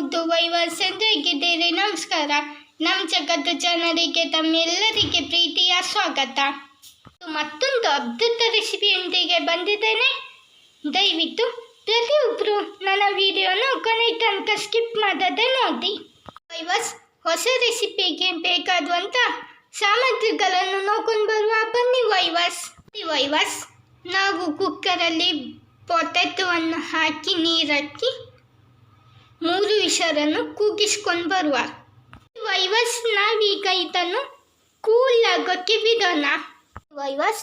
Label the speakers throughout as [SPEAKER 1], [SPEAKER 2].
[SPEAKER 1] ಮುದ್ದು ವೈವರ್ಸ್ ಎಂದು ನಮಸ್ಕಾರ. ನಮ್ಮ ಜಗತ್ತು ಜನರಿಗೆ, ತಮ್ಮೆಲ್ಲರಿಗೆ ಪ್ರೀತಿಯ ಸ್ವಾಗತ. ಮತ್ತೊಂದು ಅದ್ಭುತ ರೆಸಿಪಿಯೊಂದಿಗೆ ಬಂದಿದ್ದೇನೆ. ದಯವಿಟ್ಟು ಪ್ರತಿಯೊಬ್ಬರು ನನ್ನ ವಿಡಿಯೋನ ಕೊನೆ ತನಕ ಸ್ಕಿಪ್ ಮಾಡದೆ ನೋಡಿ. ವೈವಸ್, ಹೊಸ ರೆಸಿಪಿಗೆ ಬೇಕಾದಂಥ ಸಾಮಗ್ರಿಗಳನ್ನು ನೋಡ್ಕೊಂಡು ಬರುವ, ಬನ್ನಿ ವೈವಸ್. ವೈವಸ್. ನಾವು ಕುಕ್ಕರಲ್ಲಿ ಪೊಟೆಟೊವನ್ನು ಹಾಕಿ ನೀರಾಕಿ ಮೂರು ವಿಷರನ್ನು ಕೂಗಿಸ್ಕೊಂಡು ಬರುವ. ವೈವಸ್ ನಾವೀಗ ಇದನ್ನು ಕೂಲ್ ಆಗೋಕ್ಕೆ ಬಿಡೋಣ. ವೈವಸ್,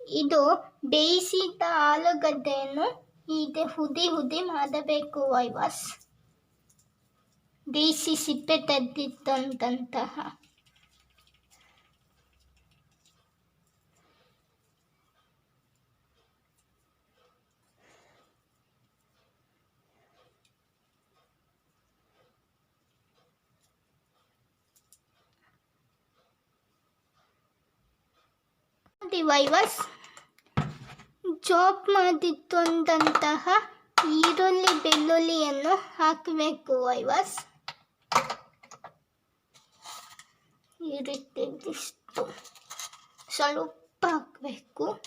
[SPEAKER 1] ಇದು ಬೇಯಿಸಿದ ಆಲೂಗಡ್ಡೆಯನ್ನು ಹೀಗೆ ಹುದಿ ಹುದಿ ಮಾಡಬೇಕು ವೈವಸ್. ಬೇಯಿಸಿ ಸಿಪ್ಪೆ ತೆಗೆದಿದ್ದಂತಹ ವೈವಸ್ ಜೋಪ್ ಮಾಡಿತ್ತೊಂದಂತಹ ಈರುಳ್ಳಿ ಬೆಳ್ಳುಳ್ಳಿಯನ್ನು ಹಾಕಬೇಕು ವೈವಸ್. ಈ ರೀತಿ ಇದಿಷ್ಟು ಸ್ವಲ್ಪ ಹಾಕಬೇಕು.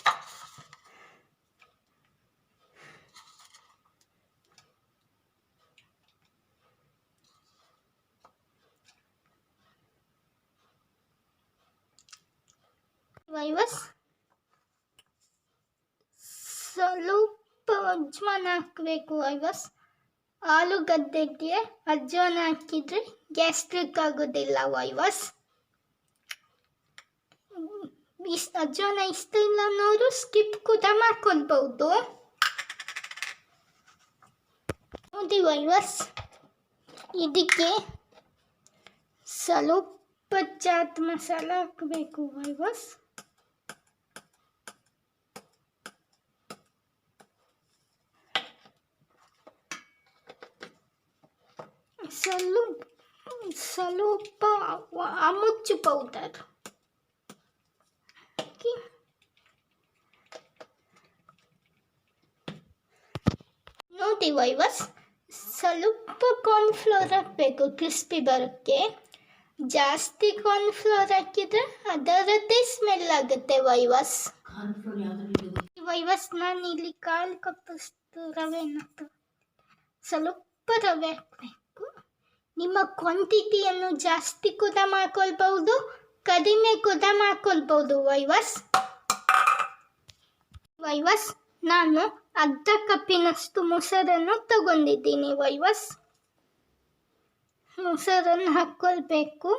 [SPEAKER 1] ವೈವಸ್ ಸ್ವಲ್ಪ ಅಜ್ವಾನ ಹಾಕಬೇಕು ವೈವಸ್ ಆಲೂಗಡ್ಡೆಗೆ ಅಜ್ವಾನ ಹಾಕಿದರೆ ಗ್ಯಾಸ್ಟ್ರಿಕ್ ಆಗೋದಿಲ್ಲ ವೈವಸ್ ಇಸ್ ಅಜ್ವಾನ ಇಷ್ಟ ಇಲ್ಲ ಅನ್ನೋರು ಸ್ಕಿಪ್ ಕೂಡ ಮಾಡ್ಕೊಳ್ಬಹುದು ನೋಡಿ ವೈವಸ್ ಇದಕ್ಕೆ ಸ್ವಲ್ಪ ಚಾಟ್ ಮಸಾಲ ಹಾಕಬೇಕು ವೈವಸ್ ಸ್ವಲ್ಪ ಸ್ವಲ್ಪ ಅಮುಚ್ಚು ಪೌಡರ್ ಹಾಕಿ ನೋಡಿ ವೈವಸ್ ಸ್ವಲ್ಪ ಕಾರ್ನ್ಫ್ಲೋರ್ ಹಾಕಬೇಕು ಕ್ರಿಸ್ಪಿ ಬರೋಕ್ಕೆ ಜಾಸ್ತಿ ಕಾರ್ನ್ಫ್ಲೋರ್ ಹಾಕಿದ್ರೆ ಅದರದ್ದೇ ಸ್ಮೆಲ್ ಆಗುತ್ತೆ ವೈವಸ್ ವೈವಸ್ ನಾನು ಇಲ್ಲಿ ಕಾಲು ಕಪ್ಪಷ್ಟು ರವೆಯನ್ನು ಸ್ವಲ್ಪ ರವೆ ಹಾಕಬೇಕು ನಿಮ್ಮ ಕ್ವಾಂಟಿಟಿಯನ್ನು ಜಾಸ್ತಿ ಕೂಡ ಮಾಡ್ಕೊಳ್ಬಹುದು, ಕಡಿಮೆ ಕೂಡ ಮಾಡ್ಕೊಳ್ಬಹುದು ವೈವಸ್ ವೈವಸ್ ನಾನು ಅರ್ಧ ಕಪ್ಪಿನಷ್ಟು ಮೊಸರನ್ನು ತಗೊಂಡಿದ್ದೀನಿ ವೈವಸ್ ಮೊಸರನ್ನು ಹಾಕ್ಕೊಳ್ಬೇಕು.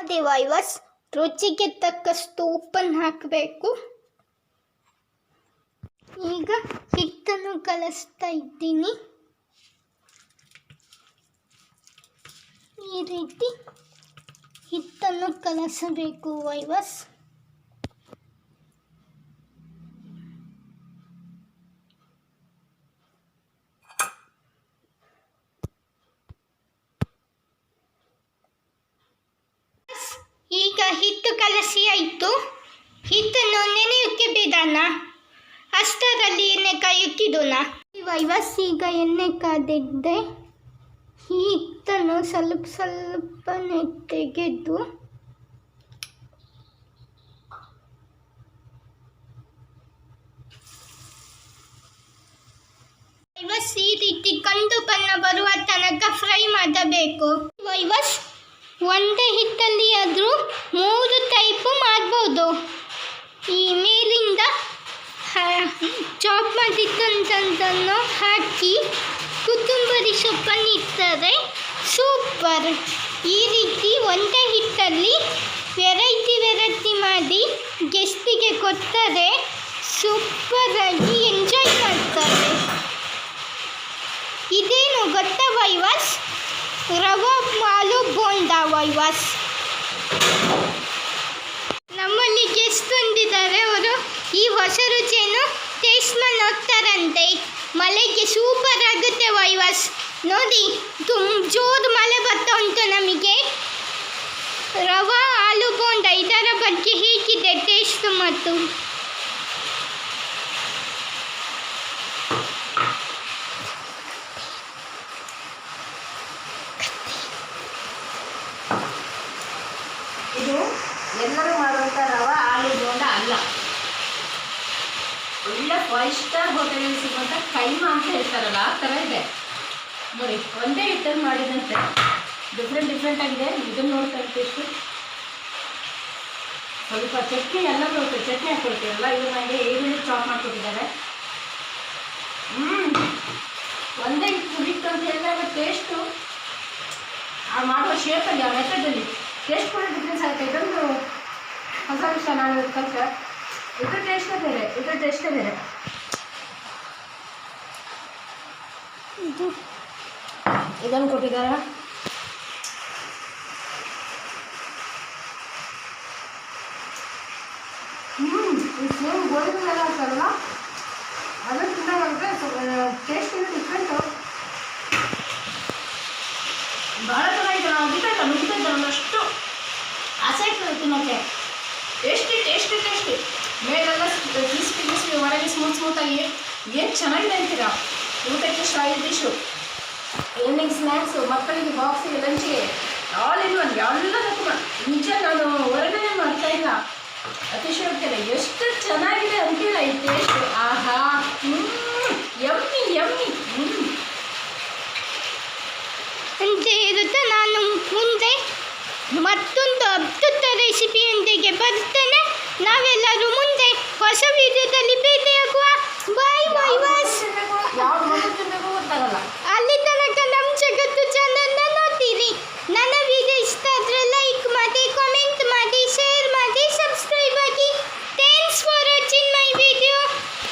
[SPEAKER 1] ಅದೇ ವೈವಸ್ ರುಚಿಗೆ ತಕ್ಕಷ್ಟು ಉಪ್ಪನ್ನು ಹಾಕಬೇಕು. ಈಗ ಹಿಟ್ಟನ್ನು ಕಲಿಸ್ತಾ ಇದ್ದೀನಿ ಈ ರೀತಿ ಹಿಟ್ಟನ್ನು ಕಲಸಬೇಕು, ವೈವಸ್. ಈಗ ಹಿಟ್ಟು ಕಲಸಿ, ಆಯಿತು. ಹಿಟ್ಟನ್ನು ನೆನೆಯೋಕ್ಕೆ ಬಿಡೋಣ. ಅಷ್ಟರಲ್ಲಿ ಎಣ್ಣೆ ಕಾಯುತ್ತಿಡೋಣ. ವೈವಸ್, ಈಗ ಎಣ್ಣೆ ಕಾದಿದ್ದೆ ಹಿಟ್ಟನ್ನು ಸ್ವಲ್ಪ ಸ್ವಲ್ಪ ತೆಗೆದು ವೈವಸ್ ಈ ರೀತಿ ಕಂದು ಬಣ್ಣ ಬರುವ ತನಕ ಫ್ರೈ ಮಾಡಬೇಕು. ವೈವಸ್ ಒಂದೇ ಹಿಟ್ಟಲ್ಲಿ ಆದರೂ ಮೂರು ಟೈಪು ಮಾಡ್ಬೋದು. ಈ ಮೇಲಿಂದ ಚಾಪ್ ಮಾಡಿದ್ದಂಥದ್ದನ್ನು ಹಾಕಿ ಕೊತ್ತಂಬರಿ ಸೊಪ್ಪನ್ನು ಇಟ್ಟರೆ ಸೂಪರ್ ಈ ರೀತಿ ಒಂದೇ ಹಿಟ್ಟಲ್ಲಿ ವೆರೈಟಿ ವೆರೈಟಿ ಮಾಡಿ ಗೆಸ್ಟಿಗೆ ಕೊಟ್ಟರೆ ಸೂಪರಾಗಿ ಎಂಜಾಯ್ ಮಾಡ್ತಾರೆ. ಇದೇನು ಗೊತ್ತ ವೈವಾಸ್? ರವ ಮಾಲು ಬೋಂಡ ವೈವಾಸ್. ನಮ್ಮಲ್ಲಿ ಗೆಸ್ಟ್ ಬಂದಿದ್ದಾರೆ ಅವರು. ಈ ಹೊಸ ರುಚಿಯನ್ನು ಟೇಸ್ಟ್ ಮಾಡಿ ನೋಡ್ತಾರಂತೆ. ಮಳೆಗೆ ಸೂಪರ್ ಆಗುತ್ತೆ ವೈವಸ್. ನೋಡಿ ತುಂಬ ಜೋರು ಮಳೆ ಬರ್ತಾ ಉಂಟು ನಮಗೆ. ರವಾ, ಆಲೂ ಬೋಂಡ, ಇದರ ಬಗ್ಗೆ ಹೇಗಿದೆ ಟೇಸ್ಟ್ ಮತ್ತು.
[SPEAKER 2] ಇದು ಎಲ್ಲರೂ ರವಾ ಅಲ್ಲ. ಒಳ್ಳೆ ಫೈವ್ ಸ್ಟಾರ್ ಹೋಟೆಲ್ ಹೇಳ್ತಾರಲ್ಲ, ಆ ಥರ ಇದೆ. ನೋಡಿ, ಒಂದೇ ಹಿಟ್ಟಲ್ಲಿ ಮಾಡಿದಂತೆ. ಡಿಫ್ರೆಂಟ್ ಡಿಫ್ರೆಂಟ್ ಆಗಿದೆ. ಇದನ್ನು ನೋಡ್ತಾ ಟೇಸ್ಟು ಸ್ವಲ್ಪ ಚಟ್ನಿ ಎಲ್ಲ ಬರುತ್ತೆ, ಚಟ್ನಿ ಹಾಕ್ಕೊಳ್ತೀವಲ್ಲ ಇದು ನನಗೆ ಈರುಳ್ಳಿ ಚಾಪ್ ಮಾಡ್ಕೊಟ್ಟಿದ್ದಾರೆ. ಹ್ಞೂ ಒಂದೇ ಹಿಟ್ಟು ಹಿಟ್ಟು ಅಂತ ಹೇಳಿದಾಗ ಟೇಸ್ಟು ಆ ಮಾಡುವ ಶೇಪಲ್ಲಿ ಆ ಮೆಥಡಲ್ಲಿ ಟೇಸ್ಟ್ ಕೂಡ ಡಿಫ್ರೆನ್ಸ್ ಆಗುತ್ತೆ. ಇದೊಂದು ಹೊಸ ವಿಷಯ ನಾನು ಇದ್ರ ಟೇಸ್ಟೇ ಬೇರೆ ಇದ್ರ ಟೇಸ್ಟೇ ಬೇರೆ
[SPEAKER 1] ಇದು
[SPEAKER 2] ಇದನ್ನು ಕೊಟ್ಟಿದ್ದಾರೆ ಹ್ಞೂ ಈ ಸೇಮ್ ಗೋಧಿ ಎಲ್ಲ ಹಾಕ್ತಾರಲ್ಲ ಅದನ್ನು ತಿನ್ನೋದಂದ್ರೆ ಟೇಸ್ಟ್ ಇದೆ ಡಿಫ್ರೆಂಟು ಭಾಳ ಚೆನ್ನಾಗಿದೆ ನಾವು ಮುಗಿತೈತ ಮುಗಿತೈತ ಒಂದಷ್ಟು ಆಸೆ ಆಗ್ತದೆ ತಿನ್ನೋಕ್ಕೆ ಟೇಸ್ಟಿ ಟೇಸ್ಟಿ ಟೇಸ್ಟಿ ಮೇಲೆಲ್ಲ ಕ್ರಿಸ್ಪಿ ಕ್ರಿಸ್ಪಿ ಒಳಗೆ ಸ್ಮೂತ್ ಸ್ಮೂತಾಗಿ ಏನು ಚೆನ್ನಾಗಿದೆ ಅಂತೀರಾ ಊಟಕ್ಕೆ ಸ್ಟೈಲ್ ಡಿಶು ಈವ್ನಿಂಗ್ ಸ್ನ್ಯಾಕ್ಸು ಮಕ್ಕಳಿಗೆ ಬಾಕ್ಸಿಗೆ ಲಂಚಿಗೆ ಆಲ್ ಇನ್ ಒನ್ ಎಲ್ಲದಕ್ಕೂ ನಿಜ ನಾನು ಹೊರಗಡೆ ಮಾಡ್ತಾ ಇಲ್ಲ. ಅತಿಶಯೋಕ್ತಿಲ್ಲ ಎಷ್ಟು ಚೆನ್ನಾಗಿದೆ ಅಂತೀರ ಈ ಟೇಸ್ಟ್ ಆಹಾ ಎಮ್ಮಿ ಯಮ್ಮಿ ಹ್ಞೂ
[SPEAKER 1] ಅಂತ ನಾನು ಮುಂದೆ ಮತ್ತೊಂದು ಅದ್ಭುತ ರೆಸಿಪಿಯೊಂದಿಗೆ ಬರ್ತೇನೆ ನಾವೆಲ್ಲರೂ ಮುಂದೆ ಹೊಸ ವಿಡಿಯೋದಲ್ಲಿ 喂，喂，喂。